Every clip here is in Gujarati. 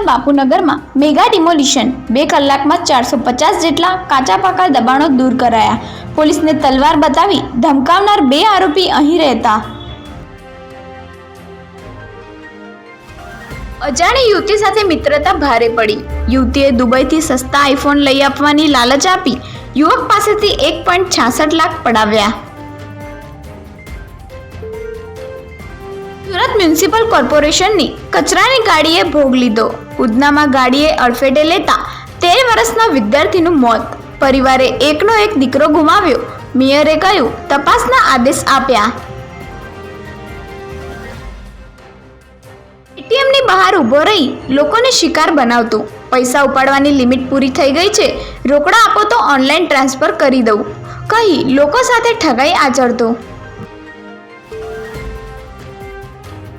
બાપુનગરમાં મેગા ડિમોલિશન. બે કલાકમાં ચારસો પચાસ જેટલા કાચા પાકા દબાણો દૂર કરાયા. પોલીસને તલવાર બતાવી ધમકાવનાર બે આરોપી અહીં રહેતા. અજાણી યુવતી સાથે મિત્રતા ભારે પડી. યુવતીએ દુબઈથી સસ્તા આઈફોન લઈ આપવાની લાલચ આપી. યુવક પાસેથી એક પોઈન્ટ છાસઠ લાખ પડાવ્યા. સુરત મ્યુનિસિપલ કોર્પોરેશનની કચરાની ગાડીએ ભોગ લીધો. ઉધનામાં ગાડીએ અડફેટે લેતા તેર વર્ષના વિદ્યાર્થીનું મોત. પરિવારે એકનો એક દીકરો ગુમાવ્યો. મેયરે કહ્યું, તપાસના આદેશ આપ્યા. એટીએમની બહાર ઊભો રહી લોકોને શિકાર બનાવતો. પૈસા ઉપાડવાની લિમિટ પૂરી થઈ ગઈ છે. રોકડા આપો તો ઓનલાઈન ટ્રાન્સફર કરી દઉં. કહી લોકો સાથે ઠગાઈ આચરતો.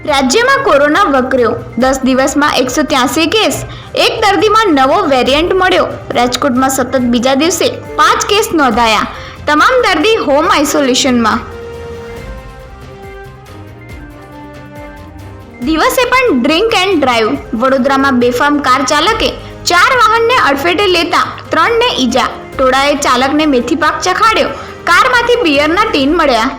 રાજ્યમાં કોરોના વકર્યો. દસ દિવસમાં એકસો ત્યાસી કેસ. એક દર્દીમાં નવો વેરિયન્ટ મળ્યો. રાજકોટમાં સતત બીજા દિવસે પાંચ કેસ નોંધાયા. તમામ દર્દી હોમ આઇસોલેશનમાં. દિવસે પણ ડ્રિંક એન્ડ ડ્રાઈવ. વડોદરામાં બેફામ કાર ચાલકે ચાર વાહનને અડફેટે લેતા ત્રણને ઈજા. ટોળાએ ચાલકને મેથી પાક ચખાડ્યો. કારમાંથી બિયરના ટીન મળ્યા.